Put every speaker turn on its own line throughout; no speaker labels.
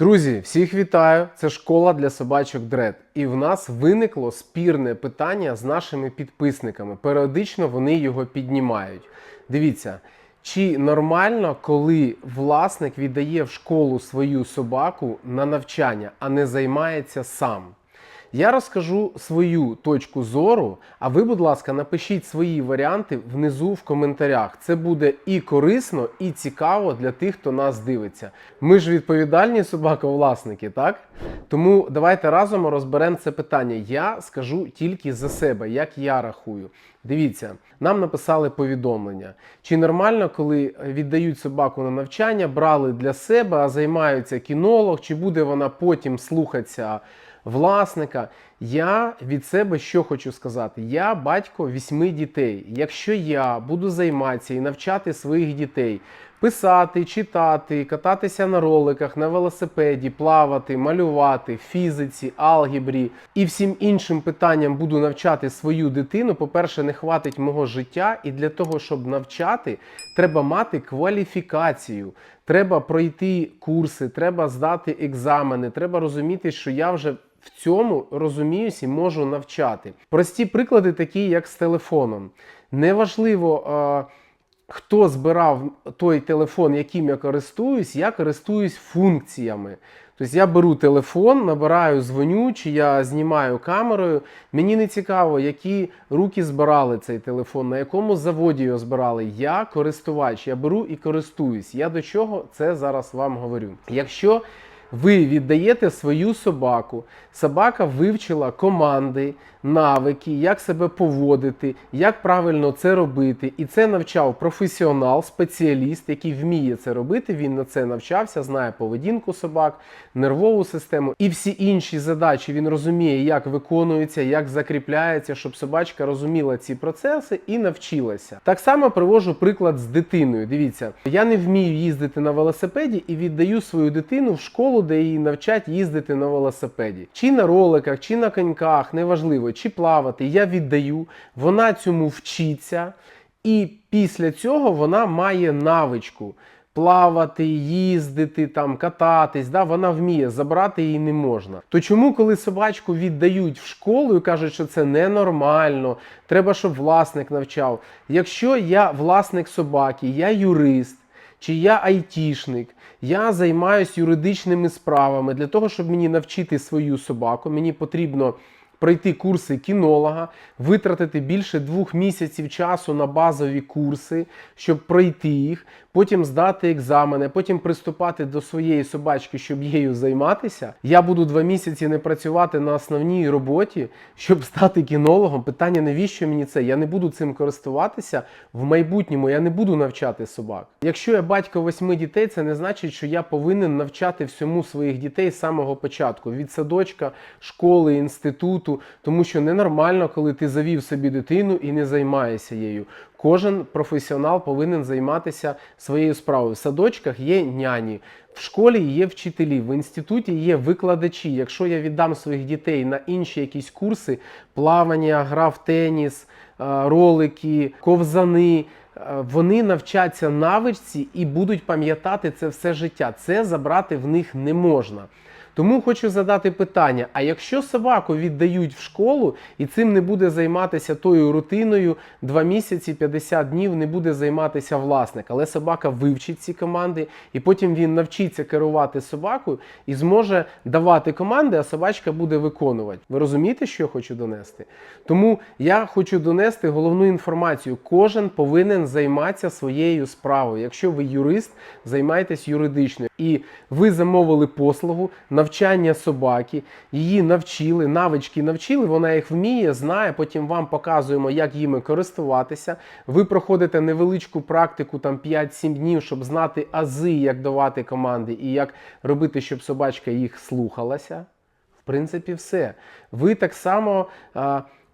Друзі, всіх вітаю! Це школа для собачок Дред. І в нас виникло спірне питання з нашими підписниками. Періодично вони його піднімають. Дивіться, чи нормально, коли власник віддає в школу свою собаку на навчання, а не займається сам? Я розкажу свою точку зору, а ви, будь ласка, напишіть свої варіанти внизу в коментарях. Це буде і корисно, і цікаво для тих, хто нас дивиться. Ми ж відповідальні собаковласники, так? Тому давайте разом розберемо це питання. Я скажу тільки за себе, як я рахую. Дивіться, нам написали повідомлення. Чи нормально, коли віддають собаку на навчання, брали для себе, а займаються кінолог, чи буде вона потім слухатися власника. Я від себе що хочу сказати? Я батько вісьми дітей. Якщо я буду займатися і навчати своїх дітей писати, читати, кататися на роликах, на велосипеді, плавати, малювати, фізиці, алгебрі і всім іншим питанням буду навчати свою дитину, по-перше, не хватить мого життя, і для того, щоб навчати, треба мати кваліфікацію. Треба пройти курси, треба здати екзамени, треба розуміти, що я вже в цьому розуміюсь і можу навчати. Прості приклади, такі як з телефоном. Неважливо, хто збирав той телефон, яким я користуюсь, я користуюсь функціями. Тобто я беру телефон, набираю, дзвоню, чи я знімаю камерою. Мені не цікаво, які руки збирали цей телефон, на якому заводі його збирали. Я користувач, я беру і користуюсь. Я до чого це зараз вам говорю. Якщо ви віддаєте свою собаку, собака вивчила команди, навики, як себе поводити, як правильно це робити. І це навчав професіонал, спеціаліст, який вміє це робити. Він на це навчався, знає поведінку собак, нервову систему і всі інші задачі. Він розуміє, як виконується, як закріпляється, щоб собачка розуміла ці процеси і навчилася. Так само привожу приклад з дитиною. Дивіться, я не вмію їздити на велосипеді і віддаю свою дитину в школу, де її навчать їздити на велосипеді. Чи на роликах, чи на коньках, неважливо, чи плавати. Я віддаю, вона цьому вчиться, і після цього вона має навичку. Плавати, їздити, там, кататись, да, вона вміє, забрати її не можна. То чому, коли собачку віддають в школу і кажуть, що це ненормально, треба, щоб власник навчав. Якщо я власник собаки, я юрист, чи я айтішник, я займаюся юридичними справами. Для того, щоб мені навчити свою собаку, мені потрібно пройти курси кінолога, витратити більше двох місяців часу на базові курси, щоб пройти їх, потім здати екзамени, потім приступати до своєї собачки, щоб її займатися. Я буду два місяці не працювати на основній роботі, щоб стати кінологом. Питання, навіщо мені це? Я не буду цим користуватися в майбутньому. Я не буду навчати собак. Якщо я батько восьми дітей, це не значить, що я повинен навчати всьому своїх дітей з самого початку, від садочка, школи, інституту, тому що ненормально, коли ти завів собі дитину і не займаєшся їю. Кожен професіонал повинен займатися своєю справою. В садочках є няні, в школі є вчителі, в інституті є викладачі. Якщо я віддам своїх дітей на інші якісь курси, плавання, гра в теніс, е, ролики, ковзани. е, Вони навчаться навичці і будуть пам'ятати це все життя. Це забрати в них не можна. Тому хочу задати питання: а якщо собаку віддають в школу і цим не буде займатися тою рутиною, 2 місяці, 50 днів не буде займатися власник, але собака вивчить ці команди, і потім він навчиться керувати собакою і зможе давати команди, а собачка буде виконувати. Ви розумієте, що я хочу донести? Тому я хочу донести головну інформацію: кожен повинен займатися своєю справою. Якщо ви юрист, займайтесь юридичною. І ви замовили послугу навчання собаки, її навчили, навички навчили, вона їх вміє, знає. Потім вам показуємо, як їми користуватися. Ви проходите невеличку практику, там 5-7 днів, щоб знати ази, як давати команди і як робити, щоб собачка їх слухалася. В принципі, все. Ви так само.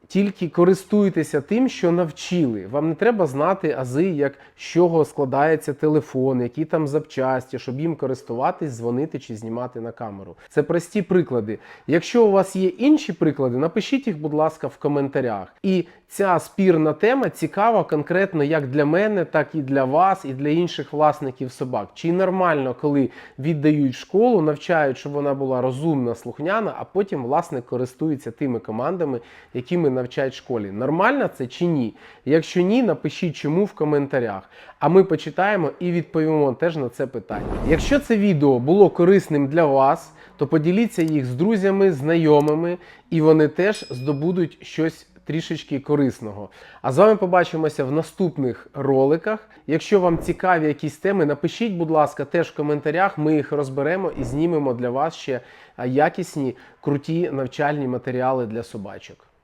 Тільки користуйтеся тим, що навчили. Вам не треба знати ази, як з чого складається телефон, які там запчасті, щоб їм користуватись, дзвонити чи знімати на камеру. Це прості приклади. Якщо у вас є інші приклади, напишіть їх, будь ласка, в коментарях. І ця спірна тема цікава конкретно як для мене, так і для вас, і для інших власників собак. Чи нормально, коли віддають школу, навчають, щоб вона була розумна, слухняна, а потім власник користується тими командами, якими навчають в школі. Нормально це чи ні? Якщо ні, напишіть чому в коментарях. А ми почитаємо і відповімо теж на це питання. Якщо це відео було корисним для вас, то поділіться їх з друзями, знайомими, і вони теж здобудуть щось трішечки корисного. А з вами побачимося в наступних роликах. Якщо вам цікаві якісь теми, напишіть, будь ласка, теж в коментарях. Ми їх розберемо і знімемо для вас ще якісні, круті навчальні матеріали для собачок.